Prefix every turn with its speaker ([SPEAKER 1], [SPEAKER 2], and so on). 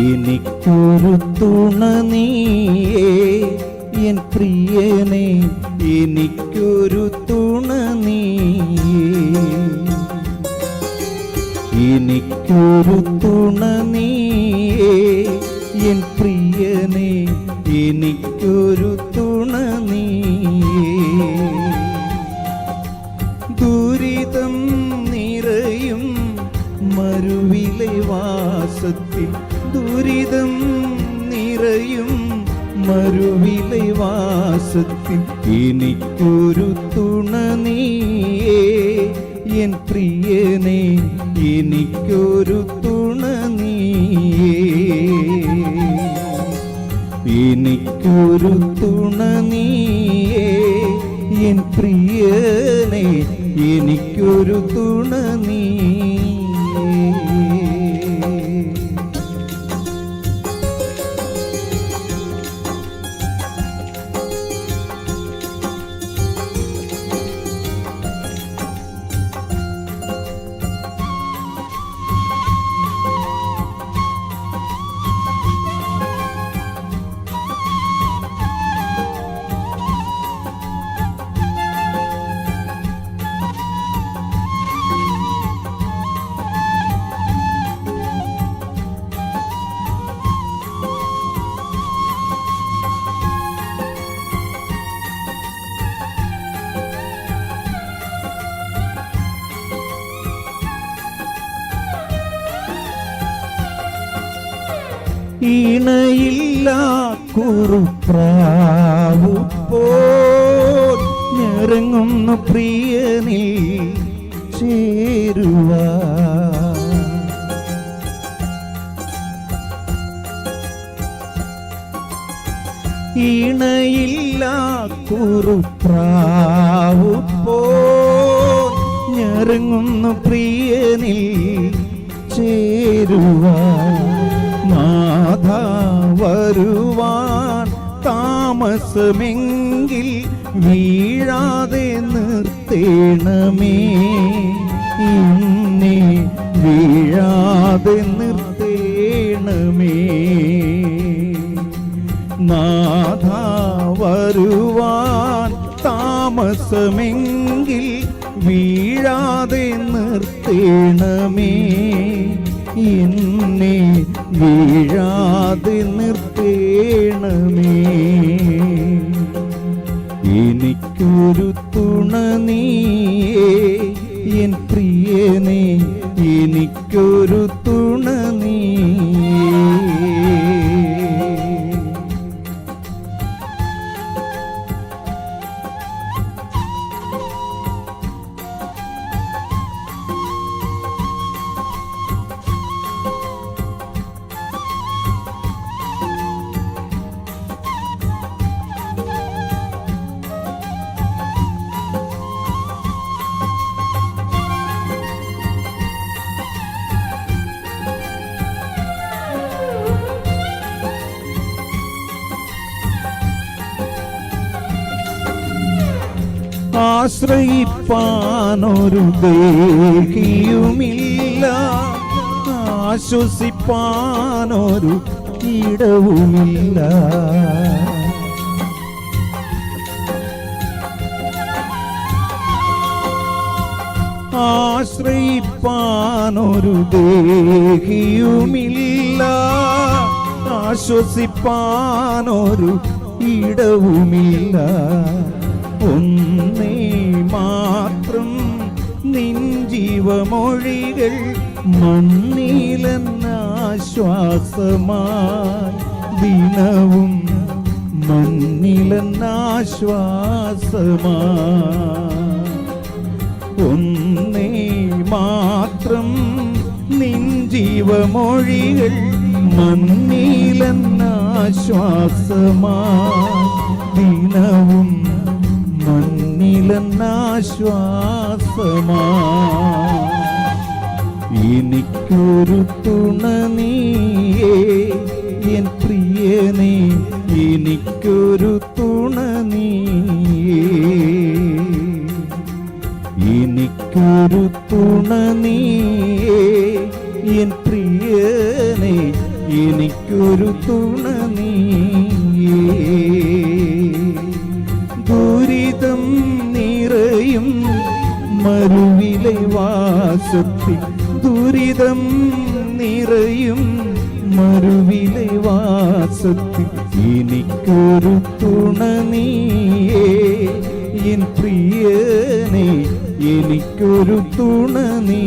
[SPEAKER 1] എനിക്കൊരു തുണ നീയേ എൻ പ്രിയനെ എനിക്കൊരു തുണ നീയേ. എനിക്കൊരു തുണ നീയേ എൻ പ്രിയനെ എനിക്കൊരു മരുവിലെ വാസത്തിൽ ദുരിതം നിറയും മരുവിലെ വാസത്തിൽ എനിക്കൊരു തുണ നീയേ എൻ പ്രിയനെ എനിക്കൊരു തുണ നീയേ. എനിക്കൊരു തുണ നീയേ എൻ പ്രിയനെ എനിക്കൊരു തുണ നീയേ. ഇണയില്ല കുറുപ്രാവു പോൽ പ്രിയനിൽ ചേരുവ ഇണയില്ല കുറുപ്രാവു പോൽ ഞെറങ്ങുന്നു പ്രിയനിൽ ചേരുവാൻ. നാഥ വരുവാൻ താമസമെങ്കിൽ വീഴാതെ നിർത്തേണമേ. ഇന്നെ വീഴാതെ നിർത്തേണമേ. നാഥ വരുവാൻ താമസമെങ്കിൽ വീഴാതെ നിർത്തേണമേ. എന്നെ വീഴാതെ നിർത്തേണമേ. എനിക്കൊരു തുണ നീയേ ആശ്രയിപ്പാനൊരു ദേഹിയുമില്ല. ആശ്വസിപ്പാനൊരു ഇടവുമില്ല. ആശ്രയിപ്പാനൊരു ദേഹിയുമില്ല. ആശ്വസിപ്പാനൊരു ഇടവുമില്ല. ഒന്നേ മാത്രം നിൻ ജീവമൊഴികൾ മണ്ണിലെന്നാശ്വാസമായി ദിനവും മണ്ണിലെന്നാശ്വാസമായി ഒന്നേ മാത്രം നിൻ ജീവമൊഴികൾ മണ്ണിലെന്നാശ്വാസമായി ദിനവും മണ്ണിലെന്നാശ്വാസമായി എനിക്കൊരു തുണ നീയേ എൻ പ്രിയനേ എനിക്കൊരു തുണ നീയേ. എനിക്കൊരു തുണ നീയേ എൻ പ്രിയനെ എനിക്കൊരു തുണ നീയേ. മരുവിലെ വാസത്തിൽ ദുരിതം നിറയും മരുവിലെ വാസത്തിൽ എനിക്കൊരു തുണ നീയേ എൻ പ്രിയനെ എനിക്കൊരു തുണ നീ